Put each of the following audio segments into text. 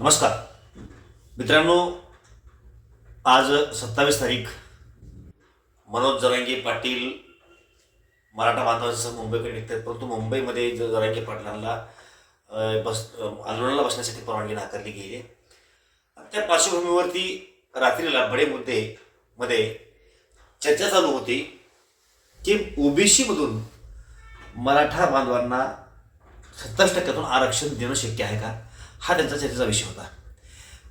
नमस्कार. मित्रांनो आज सत्तावीस तारीख. मनोज जरांगे पाटील मराठा बांधवांसह मुंबईकडे निघतात परंतु मुंबईमध्ये ज- जरांगे पाटलांना बस आंदोलनाला बसण्यासाठी परवानगी नाकारली गेली आहे. त्या पार्श्वभूमीवरती रात्रीला बडे मुद्दे मध्ये चर्चा चालू होती की ओबीसीमधून मराठा बांधवांना सत्तावीस टक्क्यातून आरक्षण देणं शक्य आहे का? हा त्यांचा चर्चेचा विषय होता.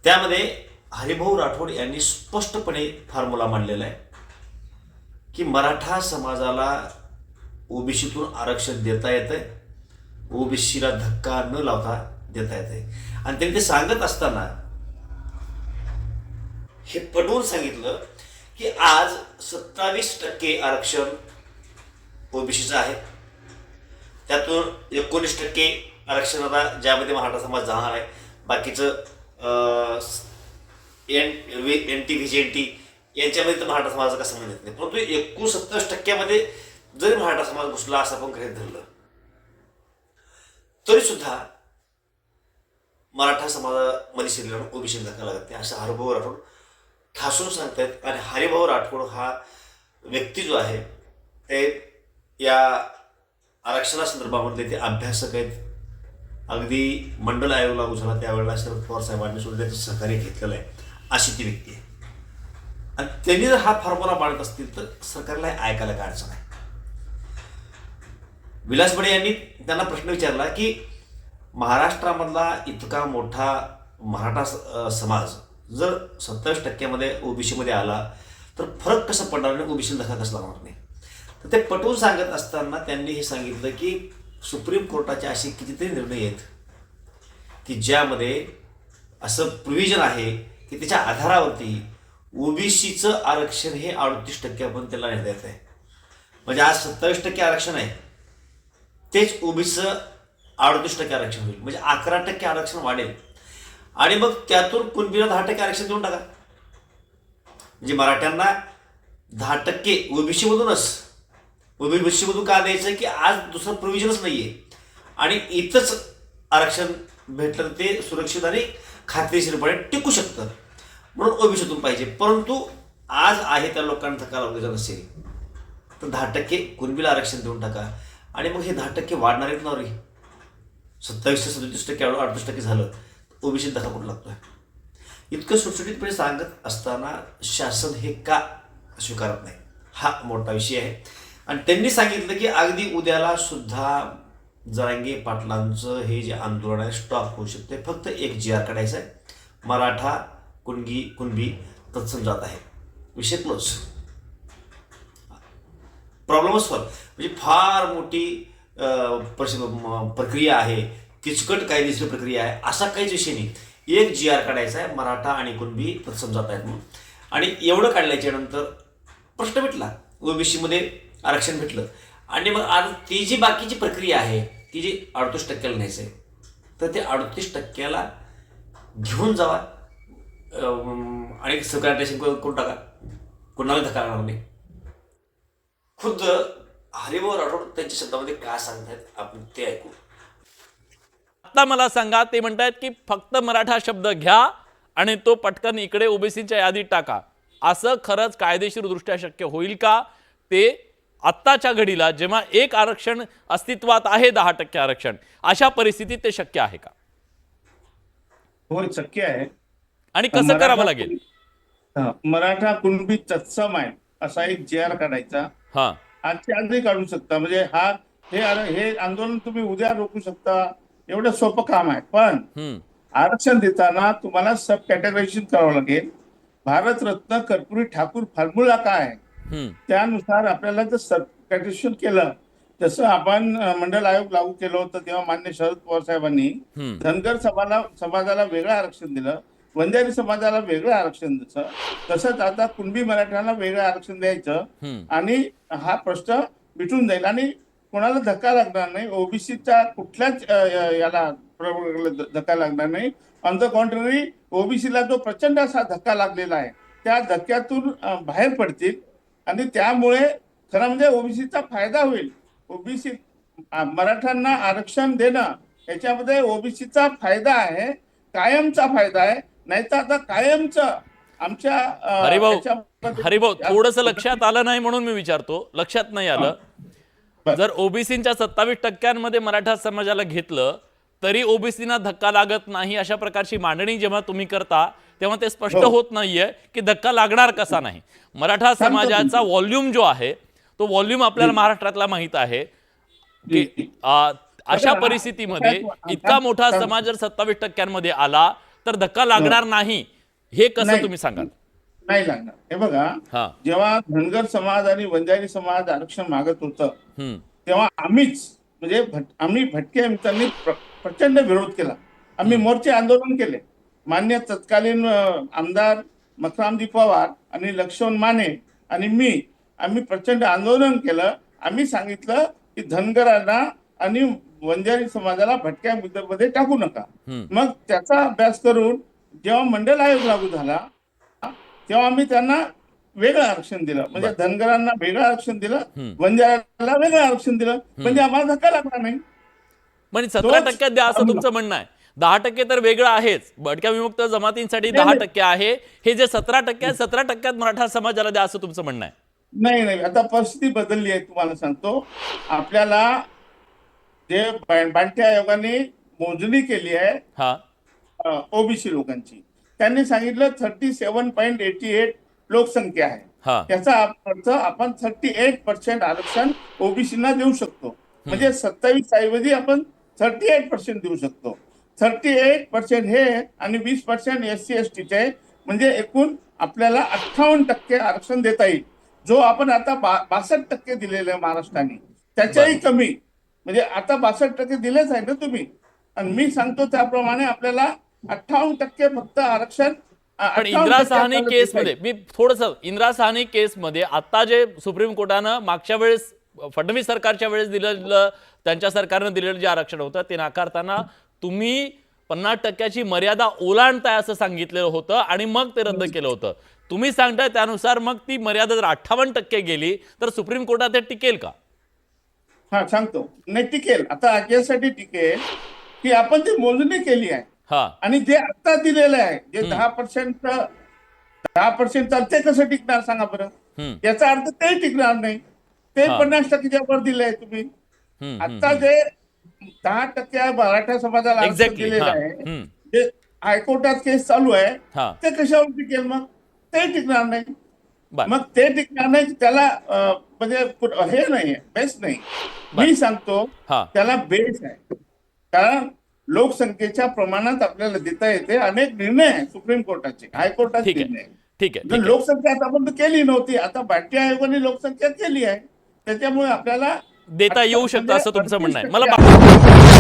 त्यामध्ये हरिभाऊ राठोड यांनी स्पष्टपणे फॉर्म्युला मांडलेला आहे की मराठा समाजाला ओबीसीतून आरक्षण देता येतं ओबीसीला धक्का न लावता देता येते आणि त्यांनी ते सांगत असताना हे पटवून सांगितलं की आज सत्तावीस टक्के आरक्षण ओबीसीचं आहे. त्यातून एकोणीस टक्के आरक्षण आता ज्यामध्ये मराठा समाज जाणार आहे बाकीचं N N T V J N T यांच्यामध्ये तर मराठा समाजाचा काय संबंध येत नाही. परंतु एकोणसत्तर टक्क्यामध्ये जरी मराठा समाज घुसला असं आपण गृहीत धरलं तरी सुद्धा मराठा समाजामध्ये शिरल्यावर ओबीसी धक्का लागत नाही असं हरिभाऊ राठोड ठासून सांगतायत. आणि हरिभाऊ राठोड हा व्यक्ती जो आहे ते या आरक्षणासंदर्भामधले ते अभ्यासक आहेत. अगदी मंडल आयोग लागू झाला त्यावेळेला शरद पवार साहेबांनी सुद्धा त्याचं सहकार्य घेतलेलं आहे अशी ती व्यक्ती आहे. आणि त्यांनी जर हा फॉर्म्युला बाळत असतील तर सरकारला हे ऐकायला काय अडचण आहे? विलास बडे यांनी त्यांना प्रश्न विचारला की महाराष्ट्रामधला इतका मोठा मराठा स- समाज जर सत्तावीस टक्क्यामध्ये ओबीसीमध्ये आला तर फरक कसं पडणार नाही ओबीसी धक्का कसं लागणार नाही? तर ते पटवून सांगत असताना त्यांनी हे सांगितलं की सुप्रीम कोर्टाचे असे कितीतरी निर्णय आहेत की ज्यामध्ये असं प्रोव्हिजन आहे की त्याच्या आधारावरती ओबीसीचं आरक्षण हे अडतीस टक्के आपण त्याला नेता आहे. म्हणजे आज सत्तावीस टक्के आरक्षण आहे. तेच ओबीसीचं अडतीस टक्के आरक्षण होईल. म्हणजे अकरा टक्के आरक्षण वाढेल. आणि मग त्यातून कुणबीला दहा टक्के आरक्षण देऊन टाका. म्हणजे मराठ्यांना दहा टक्के ओबीसी मधूनच ओबीसी का द्यायचं की आज दुसरं प्रोव्हिजनच नाहीये. आणि इथंच आरक्षण भेटलं तर ते सुरक्षित आणि खात्रीशीरपणे टिकू शकतं. म्हणून ओबीसीतून पाहिजे. परंतु आज आहे त्या लोकांना धक्का लावलेला नसेल. तर दहा टक्के कुणबीला आरक्षण देऊन टाका. आणि मग हे दहा टक्के वाढणार आहेत ना रे? सत्तावीस ते सदतीस टक्के अडतीस टक्के झालं. ओबीसी धक्का कुठं लागतोय? इतकं सुटसुटीतपणे सांगत असताना शासन हे का स्वीकारत नाही? हा मोठा विषय आहे. आणि त्यांनी सांगितलं की अगदी उद्याला सुद्धा जरांगे पाटलांचं हे जे आंदोलन आहे स्टॉप होऊ शकते. फक्त एक जी आर काढायचं आहे. मराठा कुणगी कुणबी तत्सम जात आहे. विषय क्लोज प्रॉब्लेमच सॉल्व म्हणजे फार मोठी प्रश- प्रक्रिया आहे. किचकट कायदेशीर प्रक्रिया आहे. असा काहीच विषय नाही. एक जी आर काढायचा आहे. मराठा आणि कुणबी तत्सम जात आहेत म्हणून. आणि एवढं काढल्याच्या नंतर प्रश्न भेटला ओबीसीमध्ये आरक्षण भेटलं. आणि मग आज ती जी बाकीची प्रक्रिया आहे ती जी अडतीस टक्क्याला न्यायचं आहे तर ते अडतीस टक्क्याला घेऊन जावा. आणि सरकार करून टाका. कोणाला धक्का लागणार नाही. खुद्द हरिभाऊ राठोड त्यांच्या शब्दामध्ये काय सांगतायत आपण ते ऐकू. आता मला सांगा ते म्हणतायत की फक्त मराठा शब्द घ्या आणि तो पटकन इकडे ओबीसीच्या यादीत टाका. असं खरंच कायदेशीर दृष्ट्या शक्य होईल का? ते आत्ताच्या घडीला जेव्हा एक आरक्षण अस्तित्वात आहे दहा टक्के आरक्षण अशा परिस्थितीत ते शक्य आहे का? होय शक्य आहे. आणि कसं करावं लागेल? हा, मराठा कुणबी तत्सम आहे असा एक जे आर काढायचा. हा. आजच्या आजही काढू शकता म्हणजे हा हे हे आंदोलन तुम्ही उद्या रोखू शकता एवढं सोपं काम आहे. पण आरक्षण देताना तुम्हाला सब कॅटेगरायझेशन करावं लागेल. भारतरत्न कर्पुरी ठाकूर फॉर्म्युला काय आहे? त्यानुसार आपल्याला जर कॅटेगरायझेशन केलं जसं आपण अं, मंडल आयोग लागू केलं होतं तेव्हा मान्य शरद पवार साहेबांनी धनगर समाजाला समाजाला वेगळं आरक्षण दिलं वंजारी समाजाला वेगळं आरक्षण द्यायचं तसंच आता कुणबी मराठ्यांना वेगळं आरक्षण द्यायचं आणि हा प्रश्न मिटून जाईल आणि कोणाला धक्का लागणार नाही ओबीसीच्या कुठल्याच याला धक्का लागणार नाही. ऑन द कॉन्ट्ररी ओबीसीला जो प्रचंड असा धक्का लागलेला आहे त्या धक्क्यातून बाहेर पडतील. आणि त्यामुळे खरं म्हणजे ओबीसीचा फायदा होईल. ओबीसी मराठ्यांना आरक्षण देणं याच्यामध्ये ओबीसीचा फायदा आहे कायमचा फायदा आहे. नाही तर आता कायमचं आमच्या हरिभाऊ हरिभाऊ थोडस लक्षात आलं नाही म्हणून मी विचारतो. लक्षात नाही आलं. जर ओबीसीच्या सत्तावीस टक्क्यांमध्ये मराठा समाजाला घेतलं तरी ओबीसीना धक्का लागत नाही अशा प्रकारची मांडणी जेव्हा तुम्ही करता तेव्हा ते स्पष्ट हो. होत नाहीये की धक्का लागणार कसा नाही. मराठा समाजाचा व्हॉल्यूम जो आहे तो व्हॉल्यूम आपल्याला महाराष्ट्रातला माहीत आहे की अशा परिस्थितीमध्ये इतका मोठा समाज जर सत्तावीस टक्क्यांमध्ये आला तर धक्का लागणार नाही हे कसं. तुम्ही सांगाल? नाही लागणार. हे बघा हा. जेव्हा धनगर समाज आणि वंजारी समाज आरक्षण मागत होतं तेव्हा आम्हीच म्हणजे आम्ही भटके मित्रांनी प्रचंड विरोध केला. आम्ही मोर्चे आंदोलन केले. मान्य तत्कालीन आमदार मखरामजी पवार आणि लक्ष्मण माने आणि मी आम्ही प्रचंड आंदोलन केलं. आम्ही सांगितलं की धनगरांना आणि वंजारी समाजाला भटक्या मध्ये टाकू नका. मग त्याचा अभ्यास करून जेव्हा मंडल आयोग लागू झाला तेव्हा आम्ही त्यांना वेगळं आरक्षण दिलं. म्हणजे धनगरांना वेगळं आरक्षण दिलं वंजाराला वेगळं आरक्षण दिलं. म्हणजे आम्हाला धक्का लागला नाही. म्हणजे सतरा टक्क्यात द्या असं. तुमचं म्हणणं आहे. दहा टक्के तर वेगळं आहेच. भटक्या विमुक्त जमातींसाठी दहा. टक्के आहे. हे जे सतरा टक्के आहे सतरा टक्क्यात मराठा समाजाला द्या असं तुमचं म्हणणं आहे. नाही नाही. आता परिस्थिती बदलली आहे तुम्हाला सांगतो. आपल्याला जे बा- बांटे आयोगाने मोजणी केली आहे हा. ओबीसी लोकांची. त्यांनी सांगितलं thirty seven point eighty eight लोकसंख्या आहे. हा. याचा अर्थ आपण थर्टी एट पर्सेंट आरक्षण ओबीसीना देऊ शकतो. म्हणजे सत्तावीस ऐवजी आपण थर्टी एट पर्सेंट देऊ शकतो. थर्टी एट पर्सेंट हे आणि वीस पर्सेंट एस सी एस टीचे म्हणजे एकूण आपल्याला अठ्ठावन्न टक्के आरक्षण देता येईल. जो आपण आता बा बासष्ट टक्के दिलेले आहे महाराष्ट्राने त्याच्याही कमी. म्हणजे आता बासष्ट टक्के दिलेच आहे ना तुम्ही. आणि मी सांगतो त्याप्रमाणे आपल्याला अठ्ठावन्न टक्के फक्त आरक्षण पण 58% इंदिरा साहनी आपल्याला केस देता येईल. मध्ये मी थोडस इंदिरा साहनी केस मध्ये आता जे सुप्रीम कोर्टानं मागच्या वेळेस फडणवीस सरकारच्या वेळेस दिलेलं त्यांच्या सरकारनं दिलेलं जे आरक्षण होतं ते नाकारताना तुम्ही पन्नास टक्क्याची मर्यादा ओलांडताय असं सांगितलेलं होतं आणि मग ते रद्द केलं होतं. तुम्ही सांगताय त्यानुसार मग ती मर्यादा जर अठ्ठावन्न टक्के गेली तर सुप्रीम कोर्टात ते टिकेल का? हा सांगतो. नाही टिकेल. आता यासाठी टिकेल की आपण ती मोजणी केली आहे हा. आणि जे आता दिलेलं आहे जे दहा पर्सेंट दहा पर्सेंट ते कसं टिकणार सांगा बरं. याचा अर्थ ते टिकणार नाही. ते हा. पन्नास टक्केच्या वर दिलंय तुम्ही. हम्म, हम्म. आता जे दहा टक्के मराठा समाजाला आरक्षण Exactly, दिलेलं हा. आहे हम्म. जे हायकोर्टात केस चालू आहे हा. ते कशावर टिकेल मग? ते टिकणार नाही. बर. मग ते टिकणार नाही त्याला अं, म्हणजे पुर- हे नाही बेस्ट नाही. मी सांगतो हा. त्याला बेस आहे. कारण लोकसंख्येच्या प्रमाणात आपल्याला देता येते अनेक निर्णय आहे सुप्रीम कोर्टाचे हायकोर्टाचे ठीक आहे. निर्णय. ठीक आहे जर आहे. लोकसंख्या आतापर्यंत केली नव्हती आता बाटी आयोगाने लोकसंख्या केली आहे. त्याच्यामुळे आपल्याला देता येऊ शकतं असं तुमचं म्हणणं आहे. मला म्हणजे